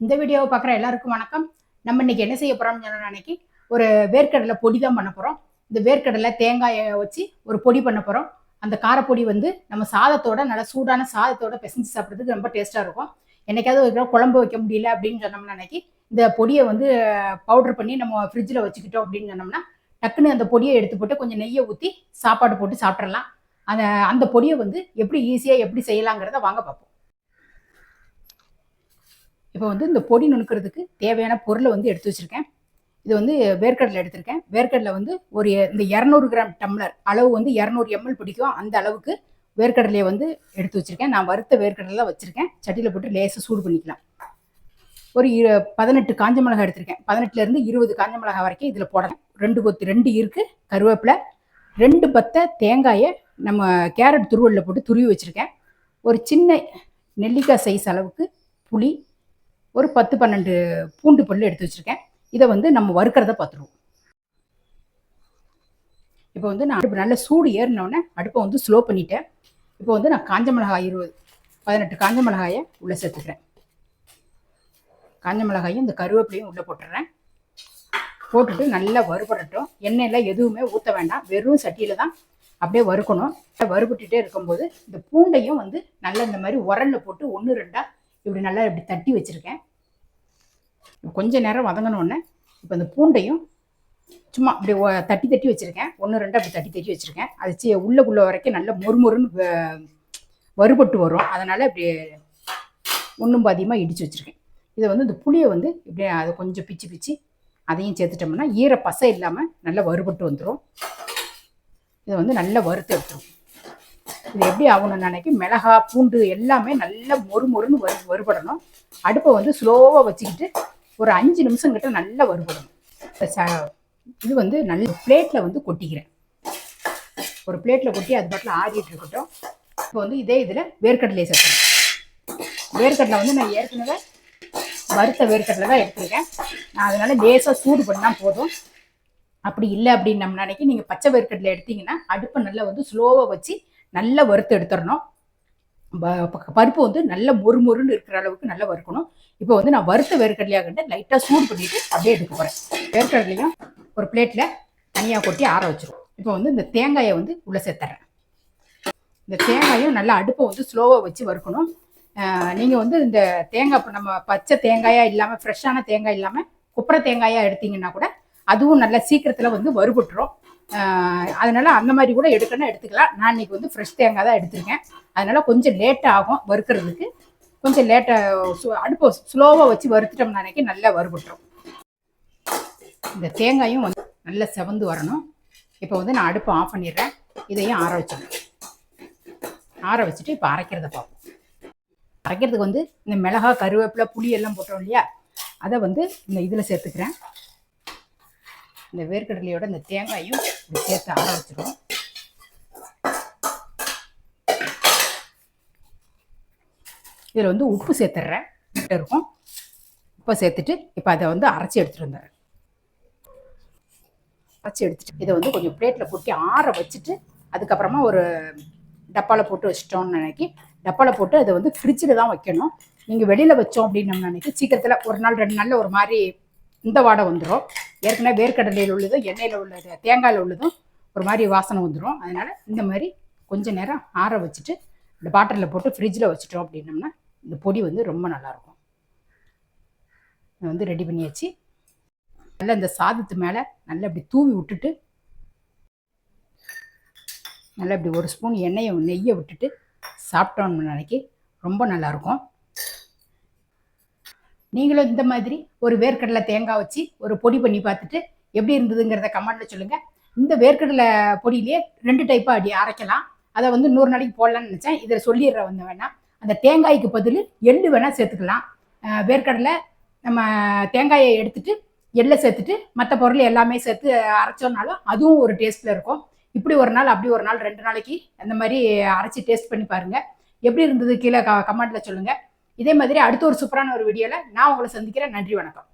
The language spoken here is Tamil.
இந்த வீடியோவை பார்க்குற எல்லாருக்கும் வணக்கம். நம்ம இன்னைக்கு என்ன செய்ய போகிறோம்னு சொன்ன அன்னைக்கு ஒரு வேர்க்கடலை பொடி தான் பண்ண போகிறோம் இந்த வேர்க்கடலை தேங்காயை வச்சு ஒரு பொடி பண்ண போகிறோம் அந்த காரப்பொடி வந்து நம்ம சாதத்தோட நல்லா சூடான சாதத்தோட பிசைஞ்சு சாப்பிட்றதுக்கு ரொம்ப டேஸ்ட்டாக இருக்கும். என்னைக்காவது ஒரு குழம்பு வைக்க முடியல அப்படின்னு சொன்னோம்னா அன்னைக்கு இந்த பொடியை வந்து பவுடர் பண்ணி நம்ம ஃப்ரிட்ஜில் வச்சுக்கிட்டோம் அப்படின்னு சொன்னோம்னா டக்குன்னு அந்த பொடியை எடுத்து போட்டு கொஞ்சம் நெய்யை ஊற்றி சாப்பாடு போட்டு சாப்பிட்றலாம் அந்த அந்த பொடியை வந்து எப்படி ஈஸியாக எப்படி செய்யலாங்கிறத வாங்க பார்ப்போம். இப்போ வந்து இந்த பொடி நுணுக்கிறதுக்கு தேவையான பொருளை வந்து எடுத்து வச்சுருக்கேன். இது வந்து வேர்க்கடலை எடுத்திருக்கேன். வேர்க்கடலை வந்து ஒரு இந்த இரநூறு கிராம் டம்ளர் அளவு வந்து இரநூறு எம்எல் பிடிக்கும். அந்த அளவுக்கு வேர்க்கடலையை வந்து எடுத்து வச்சுருக்கேன். நான் வறுத்த வேர்க்கடலை வச்சுருக்கேன். சட்டியில் போட்டு லேசாக சூடு பண்ணிக்கலாம். ஒரு இரு பதினெட்டு காஞ்ச மிளகாய் எடுத்திருக்கேன். பதினெட்டுலேருந்து இருபது காஞ்ச மிளகாய் வரைக்கும் இதில் போடலாம். ரெண்டு கொத்து ரெண்டு இருக்கு கருவேப்பிலை ரெண்டு பத்தை தேங்காயை நம்ம கேரட் துருவலில் போட்டு துருவி வச்சுருக்கேன். ஒரு சின்ன நெல்லிக்காய் சைஸ் அளவுக்கு புளி ஒரு பத்து பன்னெண்டு பூண்டு பல்லு எடுத்து வச்சுருக்கேன். இதை வந்து நம்ம வறுக்கிறத பார்த்துருவோம். இப்போ வந்து நான் அடுப்பு நல்ல சூடு ஏறினோடனே அடுப்பை வந்து ஸ்லோ பண்ணிட்டேன். இப்போ வந்து நான் காஞ்ச மிளகாய் இருபது பதினெட்டு காஞ்ச மிளகாயை உள்ளே சேர்த்துக்கிறேன். காஞ்ச மிளகாயும் இந்த கருவேப்பிலையும் உள்ளே போட்டுடுறேன் போட்டுட்டு நல்லா வறுபடட்டும். எண்ணெயெல்லாம் எதுவுமே ஊற்ற வேண்டாம். வெறும் சட்டியில் தான் அப்படியே வறுக்கணும். வறுபட்டுட்டே இருக்கும்போது இந்த பூண்டையும் வந்து நல்லா இந்த மாதிரி உரலில் போட்டு ஒன்று ரெண்டாக இப்படி நல்லா இப்படி தட்டி வச்சுருக்கேன். கொஞ்ச நேரம் வதங்கினோடனே இப்போ இந்த பூண்டையும் சும்மா இப்படி ஒ- தட்டி தட்டி வச்சுருக்கேன். ஒன்று ரெண்டு அப்படி தட்டி தட்டி வச்சுருக்கேன். அது சி உள்ளக்குள்ள வரைக்கும் நல்லா மொறுமொறுன்னு வ- வறுபட்டு வரும். அதனால் இப்படி ஒன்றும் பாதியமாக இடித்து வச்சுருக்கேன். இதை வந்து இந்த புளியை வந்து இப்படி அதை கொஞ்சம் பிச்சு பிச்சு அதையும் சேர்த்துட்டோம்னா ஈர பசை இல்லாமல் நல்லா வறுபட்டு வந்துடும் இதை வந்து நல்லா வறுத்து எடுத்துரும் இது எப்படி ஆகணும்னு நினைக்கி மிளகா பூண்டு எல்லாமே நல்லா மொறு மொறுன்னு வறு வறுபடணும். அடுப்பை வந்து ஸ்லோவாக வச்சுக்கிட்டு ஒரு அஞ்சு நிமிஷம் கிட்ட நல்லா வறுபடணும். இது வந்து நல்ல பிளேட்டில் வந்து கொட்டிக்கிறேன். ஒரு பிளேட்டில் கொட்டி அது பாட்டில் ஆடிட்டு இருக்கட்டும். இப்போ வந்து இதே இதில் வேர்க்கடலையை சேர்த்துறேன் வேர்க்கடலை வந்து நான் ஏற்கனவே வறுத்த வேர்க்கடலை தான் எடுத்திருக்கேன். நான் அதனால் லேசாக சூடு பண்ணால் போதும். அப்படி இல்லை அப்படின்னு நம்ம நினைக்கி நீங்கள் பச்சை வேர்க்கடலை எடுத்தீங்கன்னா அடுப்பை நல்லா வந்து ஸ்லோவாக வச்சு நல்லா வறுத்து எடுத்துடணும் பருப்பு வந்து நல்ல மொறு மொறுன்னு இருக்கிற அளவுக்கு நல்லா வறுக்கணும். இப்போ வந்து நான் வறுத்த வேர்க்கடலையாக லைட்டாக சூடு பண்ணிவிட்டு அப்படியே எடுக்க போகிறேன் வேர்க்கடலையும் ஒரு பிளேட்டில் தனியாக கொட்டி ஆற வச்சிருவோம். இப்போ வந்து இந்த தேங்காயை வந்து உள்ளே சேர்த்துறேன். இந்த தேங்காயும் நல்லா அடுப்பை வந்து ஸ்லோவாக வச்சு வறுக்கணும். நீங்கள் வந்து இந்த தேங்காய் நம்ம பச்சை தேங்காயாக இல்லாமல் ஃப்ரெஷ்ஷான தேங்காய் இல்லாமல் குப்புற தேங்காயாக எடுத்தீங்கன்னா கூட அதுவும் நல்லா சீக்கிரத்தில் வந்து வறுபட்டுரும். அதனால் அந்த மாதிரி கூட எடுக்கணும் எடுத்துக்கலாம். நான் இன்னைக்கு வந்து ஃப்ரெஷ் தேங்காய் தான் எடுத்திருக்கேன். அதனால் கொஞ்சம் லேட்டாக ஆகும் வறுக்கிறதுக்கு. கொஞ்சம் லேட்டாக அடுப்பை ஸ்லோவாக வச்சு வறுத்துட்டோம்னா நினைக்க நல்லா வறுபட்டுரும். இந்த தேங்காயும் வந்து நல்லா செவந்து வரணும். இப்போ வந்து நான் அடுப்பை ஆஃப் பண்ணிடுறேன். இதையும் ஆற வச்சிடணும். ஆற வச்சுட்டு இப்போ அரைக்கிறத பார்ப்போம். அரைக்கிறதுக்கு வந்து இந்த மிளகா கருவேப்பிலை புளி எல்லாம் போட்டோம் இல்லையா? அதை வந்து இந்த இதில் சேர்த்துக்கிறேன். இந்த வேர்க்கடலையோட இந்த தேங்காயும் சேர்த்து ஆற வச்சிருவோம். இதில் வந்து உப்பு சேர்த்துட்றேன் இருக்கும். உப்பை சேர்த்துட்டு இப்போ அதை வந்து அரைச்சி எடுத்துகிட்டு வந்துடுறேன். அரைச்சி எடுத்துட்டு இதை வந்து கொஞ்சம் பிளேட்டில் கொட்டி ஆற வச்சுட்டு அதுக்கப்புறமா ஒரு டப்பாவில் போட்டு வச்சிட்டோம்னு நினைக்கி டப்பாவில் போட்டு அதை வந்து ஃப்ரிட்ஜில் தான் வைக்கணும். நீங்கள் வெளியில் வச்சோம் அப்படின்னு நம்ம நினைக்கி சீக்கிரத்தில் ஒரு நாள் ரெண்டு நாளில் ஒரு மாதிரி இந்த வாடை வந்துடும் ஏற்கனவே வேர்க்கடலையில் உள்ளதும் எண்ணெயில் உள்ளது தேங்காயில் உள்ளதும் ஒரு மாதிரி வாசனை வந்துடும் அதனால் இந்த மாதிரி கொஞ்சம் நேரம் ஆற வச்சுட்டு இந்த பாட்டிலில் போட்டு ஃப்ரிட்ஜில் வச்சிட்டோம் அப்படின்னோம்னா இந்த பொடி வந்து ரொம்ப நல்லாயிருக்கும். இதை வந்து ரெடி பண்ணியாச்சு. நல்லா இந்த சாதத்து மேலே நல்லா இப்படி தூவி விட்டுட்டு நல்லா இப்படி ஒரு ஸ்பூன் எண்ணெயை நெய்யை விட்டுட்டு சாப்பிட்டோம்னு நினைக்கி ரொம்ப நல்லாயிருக்கும். நீங்களும் இந்த மாதிரி ஒரு வேர்க்கடலை தேங்காய் வச்சு ஒரு பொடி பண்ணி பார்த்துட்டு எப்படி இருந்ததுங்கிறத கமெண்ட்ல சொல்லுங்க. இந்த வேர்க்கடலை பொடியிலே ரெண்டு டைப்பாக அடி அரைக்கலாம். அதை வந்து நூறு நாளைக்கு போடலாம்னு நினச்சேன். இதில் சொல்லிடுற வந்து வேணால் அந்த தேங்காய்க்கு பதில் எள்ளு வேணால் சேர்த்துக்கலாம். வேர்க்கடலை நம்ம தேங்காயை எடுத்துட்டு எள்ளை சேர்த்துட்டு மற்ற பொருள் எல்லாமே சேர்த்து அரைச்சோம்னாலும் அதுவும் ஒரு டேஸ்ட்டில் இருக்கும். இப்படி ஒரு நாள் அப்படி ஒரு நாள் ரெண்டு நாளைக்கு அந்த மாதிரி அரைச்சி டேஸ்ட் பண்ணி பாருங்கள் எப்படி இருந்தது கீழே க கமெண்ட்டில் சொல்லுங்கள் இதே மாதிரி அடுத்த ஒரு சூப்பரான ஒரு வீடியோவில் நான் உங்களை சந்திக்கிறேன். நன்றி வணக்கம்.